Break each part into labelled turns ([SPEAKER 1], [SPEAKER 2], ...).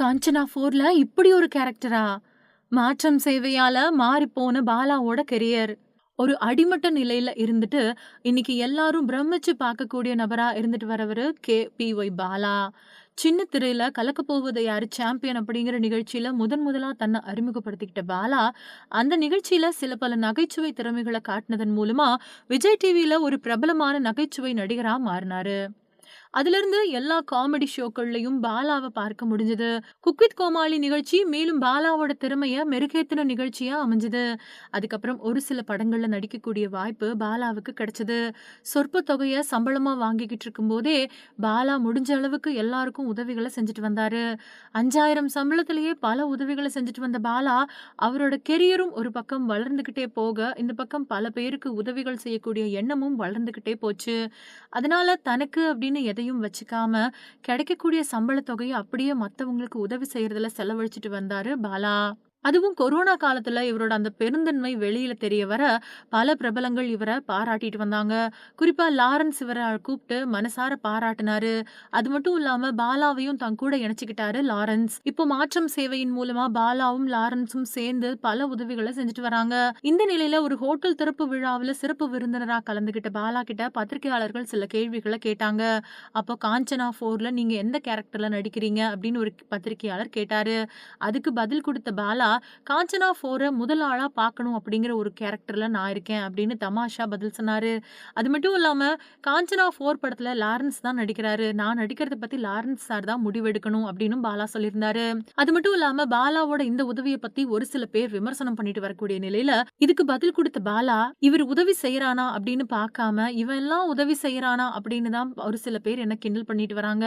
[SPEAKER 1] காஞ்சனா ஃபோர்ல இப்படி ஒரு கேரக்டரா? மாற்றம் சேவையால மாறிப்போன பாலாவோட கெரியர். ஒரு அடிமட்ட நிலையில இருந்துட்டு, இன்னைக்கு எல்லாரும் பிரமிச்சு பார்க்கக்கூடிய நபரா இருந்துட்டு வரவரு ஒய் பாலா. சின்ன திரையில கலக்கப் போவது யாரு சாம்பியன் அப்படிங்கிற நிகழ்ச்சியில முதன் முதலா தன்னை அறிமுகப்படுத்திக்கிட்ட பாலா, அந்த நிகழ்ச்சியில சில பல நகைச்சுவை திறமைகளை காட்டுனதன் மூலமா, விஜய் டிவியில ஒரு பிரபலமான நகைச்சுவை நடிகரா மாறினாரு அதுலேருந்து எல்லா காமெடி ஷோக்கள்லையும் பாலாவை பார்க்க முடிஞ்சது. குக் வித் கோமாளி நிகழ்ச்சி மேலும் பாலாவோட திறமையை மெருகேத்துன நிகழ்ச்சியாக அமைஞ்சது. அதுக்கப்புறம் ஒரு சில படங்களில் நடிக்கக்கூடிய வாய்ப்பு பாலாவுக்கு கிடைச்சது. சொற்ப தொகையை சம்பளமாக வாங்கிக்கிட்டு இருக்கும்போதே, பாலா முடிஞ்ச அளவுக்கு எல்லாருக்கும் உதவிகளை செஞ்சுட்டு வந்தார் அஞ்சாயிரம் சம்பளத்திலேயே பல உதவிகளை செஞ்சுட்டு வந்த பாலா, அவரோட கெரியரும் ஒரு பக்கம் வளர்ந்துக்கிட்டே போக, இந்த பக்கம் பல பேருக்கு உதவிகள் செய்யக்கூடிய எண்ணமும் வளர்ந்துக்கிட்டே போச்சு. அதனால தனக்கு அப்படின்னு எதை எதையும் வச்சுக்காம, கிடைக்கக்கூடிய சம்பளத் தொகையை அப்படியே மத்தவங்களுக்கு உதவி செய்யறதுல செலவழிச்சுட்டு வந்தாரு பாலா. அதுவும் கொரோனா காலத்துல இவரோட அந்த பெருந்தன்மை வெளியில தெரிய வர, பல பிரபலங்கள் இவரை பாராட்டிட்டு வந்தாங்க. குறிப்பா லாரன்ஸ் இவரை கூப்பிட்டு மனசார பாராட்டினாரு அது மட்டும் இல்லாம பாலாவையும் தன் கூட இணைச்சுக்கிட்டாரு லாரன்ஸ். இப்போ மாற்றம் சேவையின் மூலமா பாலாவும், லாரன்ஸும் சேர்ந்து பல உதவிகளை செஞ்சுட்டு வராங்க. இந்த நிலையில ஒரு ஹோட்டல் திறப்பு விழாவில் சிறப்பு விருந்தினரா கலந்துகிட்ட பாலா கிட்ட பத்திரிகையாளர்கள் சில கேள்விகளை கேட்டாங்க. அப்போ காஞ்சனா போர்ல நீங்க எந்த கேரக்டர்ல நடிக்கிறீங்க? அப்படின்னு ஒரு பத்திரிகையாளர் கேட்டாரு. அதுக்கு பதில் கொடுத்த பாலா, காஞ்சனா ஃபோரை முதல் ஆளா பார்க்கணும் அப்படிங்கிற ஒரு கேரக்டரில் நான் இருக்கேன் அப்படின்னு தமாஷா பதில் சொன்னார் அது மட்டும் இல்லாமல் காஞ்சனா 4 படத்துல லாரன்ஸ் தான் நடிக்கிறாரு. நான் நடிக்கிறத பத்தி லாரன்ஸ் சார் தான் முடிவெடுக்கணும் அப்படின்னு பாலா சொல்லியிருந்தாரு. அது மட்டும் இல்லாம பாலாவோட இந்த உதவிய பத்தி ஒரு சில பேர் விமர்சனம் பண்ணிட்டு வரக்கூடிய நிலையில, இதுக்கு பதில் கொடுத்த பாலா, இவர் உதவி செய்யறானா அப்படின்னு பார்க்காம, இவன் எல்லாம் உதவி செய்யறானா அப்படின்னு தான் ஒரு சில பேர் என்ன கிண்டல் பண்ணிட்டு வராங்க.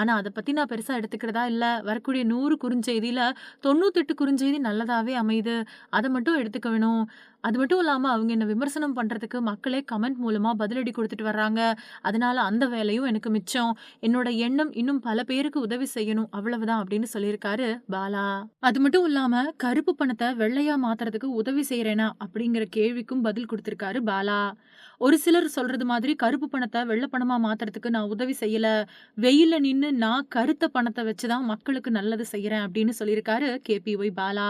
[SPEAKER 1] ஆனா அதை பத்தி நான் பெருசா எடுத்துக்கிறதா இல்ல. வரக்கூடிய நூறு குறுஞ்செய்தியில 98 குறுஞ்செய்தி நல்லதாவே அமையுது. அதை மட்டும் எடுத்துக்க வேணும். அது மட்டும் இல்லாம அவங்க என்ன விமர்சனம் பண்றதுக்கு மக்களே கமெண்ட் மூலமா பதிலடி கொடுத்துட்டு வர்றாங்க. அதனால அந்த வேலையும் எனக்கு மிச்சம். என்னோட எண்ணம் இன்னும் பல பேருக்கு உதவி செய்யணும். அவ்வளவுதான் அப்படின்னு சொல்லியிருக்காரு பாலா. அது மட்டும் இல்லாம, கருப்பு பணத்தை வெள்ளையா மாத்துறதுக்கு உதவி செய்கிறேனா அப்படிங்கிற கேள்விக்கும் பதில் கொடுத்துருக்காரு பாலா. ஒரு சிலர் சொல்றது மாதிரி கருப்பு பணத்தை வெள்ள பணமா மாத்துறதுக்கு நான் உதவி செய்யல. வெயில்ல நின்னு நான் கருத்த பணத்தை வச்சு தான் மக்களுக்கு நல்லது செய்யறேன் அப்படின்னு சொல்லியிருக்காரு கே.பி.ஒய். பாலா.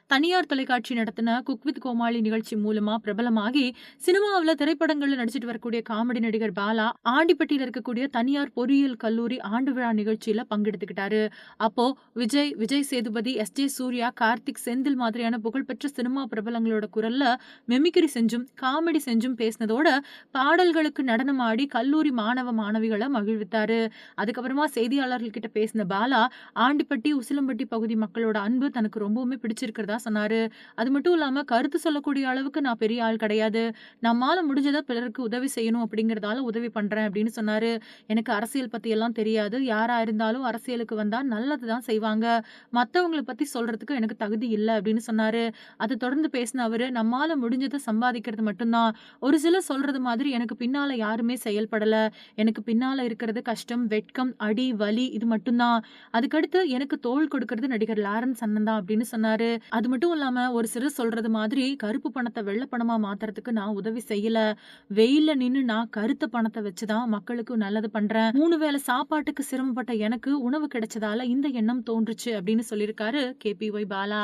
[SPEAKER 1] தனியார் தொலைக்காட்சி நடத்தின குக் வித் கோமாளி நிகழ்ச்சி மூலமா பிரபலமாகி, சினிமாவில் திரைப்படங்கள்ல நடிச்சுட்டு வரக்கூடிய காமெடி நடிகர் பாலா, ஆண்டிப்பட்டியில் இருக்கக்கூடிய தனியார் பொறியியல் கல்லூரி ஆண்டு விழா நிகழ்ச்சியில பங்கெடுத்துக்கிட்டாரு. அப்போ விஜய், விஜய் சேதுபதி, எஸ்.ஜே. சூர்யா, கார்த்திக், செந்தில் மாதிரியான புகழ்பெற்ற சினிமா பிரபலங்களோட குரல்ல மெமிக்ரி செஞ்சும், காமெடி செஞ்சும் பேசினதோட, பாடல்களுக்கு நடனம் ஆடி கல்லூரி மாணவ, மாணவிகளை மகிழ்வித்தாரு. அதுக்கப்புறமா செய்தியாளர்கள் கிட்ட பேசின பாலா, ஆண்டிப்பட்டி, உசிலம்பட்டி பகுதி மக்களோட அன்பு தனக்கு ரொம்பவுமே பிடிச்சிருக்கிறதா சொன்னாரு. அது மட்டும் இல்லாம, கருத்து சொல்லக்கூடிய அளவுக்கு நான் பெரிய ஆள் கிடையாது. நம்மால முடிஞ்சதை பிறருக்கு உதவி செய்யணும் அப்படிங்கிறதால உதவி பண்றேன் அப்படின்னு சொன்னாரு. எனக்கு அரசியல் பத்தி எல்லாம் தெரியாது. யாரா இருந்தாலும் அரசியலுக்கு வந்தா நல்லது தான் செய்வாங்க. மத்தவங்கள பத்தி சொல்றதுக்கு எனக்கு தகுதி இல்லை அப்படின்னு சொன்னாரு. அதை தொடர்ந்து பேசின அவரு, நம்மால முடிஞ்சதை சம்பாதிக்கிறது மட்டும் தான். ஒரு சிலர் சொல்றது மாதிரி எனக்கு பின்னால யாருமே செயல்படல. எனக்கு பின்னால இருக்கிறது கஷ்டம், வெட்கம், அடி, வலி இது மட்டும் தான். அதுக்கடுத்து எனக்கு தோல் கொடுக்கறது நடிகர் லாரன்ஸ் அண்ணன் தான் அப்படின்னு சொன்னாரு. அது மட்டும் இல்லாம, ஒரு சிலர் சொல்றது மாதிரி கருப்பு பணத்தை வெள்ள பணமா மாத்துறதுக்கு நான் உதவி செய்யல. வெயில்ல நின்னு நான் கருத்த பணத்தை வச்சு தான் மக்களுக்கு நல்லது பண்றேன். மூணு வேளை சாப்பாட்டுக்கு சிரமப்பட்ட எனக்கு உணவு கிடைச்சதால இந்த எண்ணம் தோன்றுச்சு அப்படின்னு சொல்லியிருக்காரு கே.பி.ஒய். பாலா.